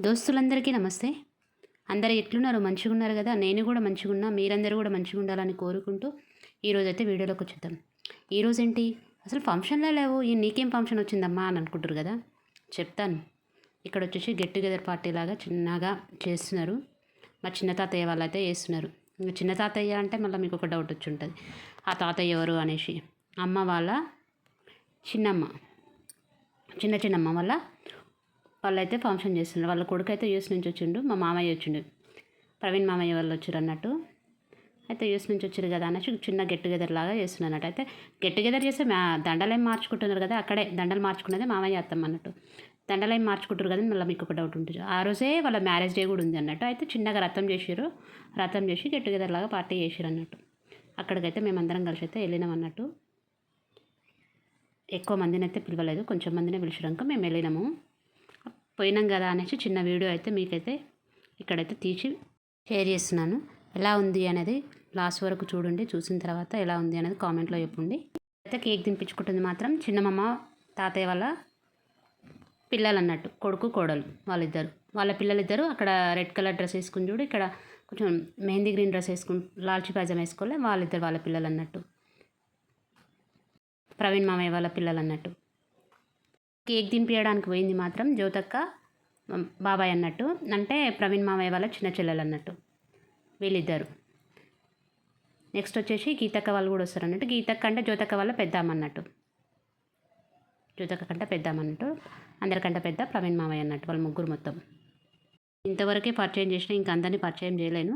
దోస్తులందరికీ నమస్తే. అందరు ఎట్లున్నారు? మంచిగా ఉన్నారు కదా? నేను కూడా మంచిగున్నా మీరందరూ కూడా మంచిగా ఉండాలని కోరుకుంటూ ఈరోజు అయితే వీడియోలోకి వచ్చేద్దాం. ఈరోజు ఏంటి అసలు ఫంక్షన్లో లేవు? ఈ నీకేం ఫంక్షన్ వచ్చిందమ్మా అని అనుకుంటారు కదా? చెప్తాను. ఇక్కడ వచ్చేసి గెట్ టుగెదర్ పార్టీ లాగా చిన్నగా చేస్తున్నారు. మా చిన్న తాతయ్య వాళ్ళైతే చేస్తున్నారు. ఇంకా చిన్న తాతయ్య అంటే మళ్ళీ మీకు ఒక డౌట్ వచ్చి ఉంటుంది. ఆ తాతయ్య ఎవరు అనేసి. అమ్మ వాళ్ళ చిన్నమ్మ. చిన్న చిన్నమ్మ వాళ్ళ వాళ్ళైతే ఫంక్షన్ చేస్తున్నారు వాళ్ళ కొడుకు అయితే యూఎస్ నుంచి వచ్చిండు మా మామయ్య వచ్చిండు. ప్రవీణ్ మామయ్య వాళ్ళు వచ్చారు అన్నట్టు. అయితే యూఎస్ నుంచి వచ్చారు కదా అనేసి చిన్న గెట్ టుగెదర్ లాగా చేస్తున్నారు అన్నట్టు. అయితే గెట్ టుగెదర్ చేస్తే దండలేం మార్చుకుంటున్నారు కదా అక్కడే దండలు మార్చుకున్నదే మామయ్య అత్తమ్మ అన్నట్టు. దండలేం మార్చుకుంటారు కదా మళ్ళీ మీకు ఒక డౌట్ ఉంటుంది? ఆ రోజే వాళ్ళ మ్యారేజ్ డే కూడా ఉంది అన్నట్టు. అయితే చిన్నగా రథం చేసారు రథం చేసి గెట్ టుగెదర్ లాగా పార్టీ చేసారు అన్నట్టు. అక్కడికైతే మేమందరం కలిసి అయితే వెళ్ళినాం అన్నట్టు. ఎక్కువ మందిని అయితే పిలవలేదు. కొంచెం మందినే పిలిచినాక మేము వెళ్ళినాము. పోయినాం కదా అనేసి చిన్న వీడియో అయితే మీకైతే ఇక్కడైతే తీసి షేర్ చేస్తున్నాను. ఎలా ఉంది అనేది లాస్ట్ వరకు చూడండి చూసిన తర్వాత ఎలా ఉంది అనేది కామెంట్లో చెప్పండి. అయితే కేక్ తినిపించుకుంటుంది మాత్రం చిన్నమ్మ తాతయ్య వాళ్ళ పిల్లలు అన్నట్టు కొడుకు కోడలు వాళ్ళిద్దరు. వాళ్ళ పిల్లలిద్దరు అక్కడ రెడ్ కలర్ డ్రెస్ వేసుకుని చూడు ఇక్కడ కొంచెం మెహందీ గ్రీన్ డ్రెస్ వేసుకుని లాల్చి పాజం వేసుకోలే వాళ్ళిద్దరు వాళ్ళ పిల్లలు అన్నట్టు. ప్రవీణ్ మామయ్య వాళ్ళ పిల్లలు అన్నట్టు. కేక్ దింపియడానికి పోయింది మాత్రం జ్యోతక్క బాబాయ్ అన్నట్టు. అంటే ప్రవీణ్ మామయ్య వాళ్ళ చిన్న చెల్లెలు అన్నట్టు. వీళ్ళిద్దరు. నెక్స్ట్ వచ్చేసి గీతక్క వాళ్ళు కూడా వస్తారు అన్నట్టు. గీతక్క అంటే జ్యోతక్క వాళ్ళ పెద్దామన్నట్టు జ్యోతక్క కంటే పెద్దామన్నట్టు అందరికంటే పెద్ద ప్రవీణ్ మామయ్య అన్నట్టు వాళ్ళ ముగ్గురు మొత్తం. ఇంతవరకే పరిచయం చేసిన ఇంక అందరినీ పరిచయం చేయలేను.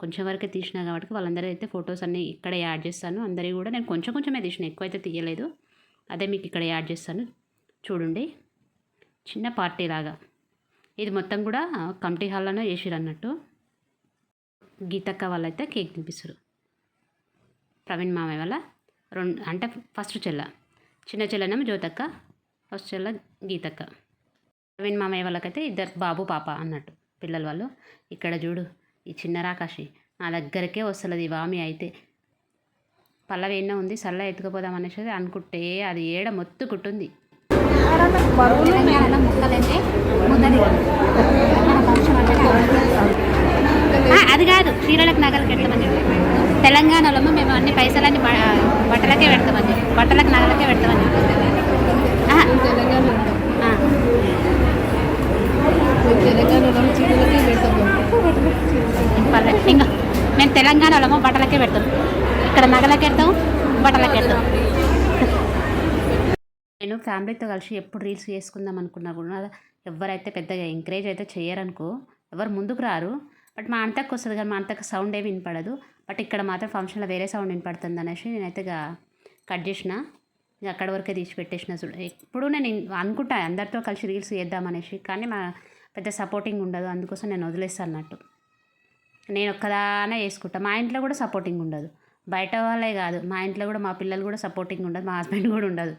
కొంచెం వరకే తీసిన కాబట్టి వాళ్ళందరూ అయితే ఫొటోస్ అన్నీ ఇక్కడే యాడ్ చేస్తాను. అందరివి కూడా నేను కొంచెం కొంచెమే తీసిన ఎక్కువ అయితే తీయలేదు. అదే మీకు ఇక్కడ యాడ్ చేస్తాను. చూడండి. చిన్న పార్టీ లాగా. ఇది మొత్తం కూడా కమిటీ హాల్లోనే చేసిరు అన్నట్టు గీతక్క వాళ్ళైతే కేక్ తినిపిస్తారు ప్రవీణ్ మామయ్య వాళ్ళ రెండు అంటే ఫస్ట్ చెల్ల. చిన్న చెల్లనేమో జ్యోతక్క ఫస్ట్ చెల్ల గీతక్క. ప్రవీణ్ మామయ్య వాళ్ళకైతే ఇద్దరు బాబు పాప అన్నట్టు పిల్లల వాళ్ళు. ఇక్కడ చూడు ఈ చిన్న రాకాశి నా దగ్గరకే వస్తుంది వామి అయితే. పల్లవి ఎన్నో ఉంది సల్ల ఎత్తుకుపోదాం అనేసి అనుకుంటే అది ఏడ మొత్తుకుంటుంది. ముద్దది అది కాదు. చీరలకు నగలకు పెడతామని చెప్పి. తెలంగాణలో మేము అన్ని పైసలన్నీ బట్టలకే పెడతామని చెప్పి. బట్టలకు నగలకే పెడతామని చెప్పి. ఇంకా మేము తెలంగాణలో బట్టలకే పెడతాం. ఇక్కడ నగలకి పెడతాం. బట్టలకి పెడతాం. నేను ఫ్యామిలీతో కలిసి ఎప్పుడు రీల్స్ చేసుకుందాం అనుకున్నా కూడా ఎవరైతే పెద్దగా ఎంకరేజ్ అయితే చేయరనుకో ఎవరు ముందుకు రారు. బట్ మా అంతకు వస్తుంది కానీ మా అంతకు సౌండ్ ఏమి వినపడదు. బట్ ఇక్కడ మాత్రం ఫంక్షన్లో వేరే సౌండ్ వినపడుతుంది అనేసి నేనైతే ఇక కట్ చేసిన. ఇక అక్కడ వరకే తీసి పెట్టేసిన ఎప్పుడు నేను అనుకుంటా అందరితో కలిసి రీల్స్ చేద్దామనేసి కానీ మా పెద్ద సపోర్టింగ్ ఉండదు. అందుకోసం నేను వదిలేస్తాను అన్నట్టు. నేను ఒక్కదానే చేసుకుంటా. మా ఇంట్లో కూడా సపోర్టింగ్ ఉండదు. బయట వాళ్ళే కాదు. మా ఇంట్లో కూడా మా పిల్లలు కూడా సపోర్టింగ్ ఉండదు. మా హస్బెండ్ కూడా ఉండదు.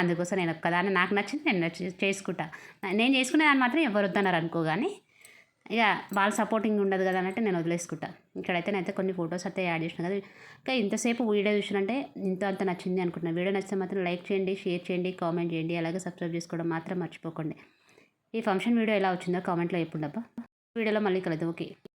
అందుకోసం నేను ఒక్కదాన్ని. నాకు నచ్చింది నేను నచ్చి చేసుకుంటా. నేను చేసుకునే దాన్ని మాత్రం ఎవరు వద్దన్నారు అనుకో కానీ ఇక వాళ్ళ సపోర్టింగ్ ఉండదు కదా అన్నట్టు నేను వదిలేసుకుంటా. ఇక్కడైతే నేనైతే కొన్ని ఫొటోస్ అయితే యాడ్ చేసిన కదా. ఇంకా ఇంతసేపు వీడియో చూసినంటే ఇంత అంత నచ్చింది అనుకుంటున్నాను వీడియో నచ్చితే మాత్రం లైక్ చేయండి షేర్ చేయండి కామెంట్ చేయండి. అలాగే సబ్స్క్రైబ్ చేసుకోవడం మాత్రం మర్చిపోకండి. ఈ ఫంక్షన్ వీడియో ఎలా వచ్చిందో కామెంట్లో చెప్పండి అబ్బా వీడియోలో మళ్ళీ కలదు ఓకే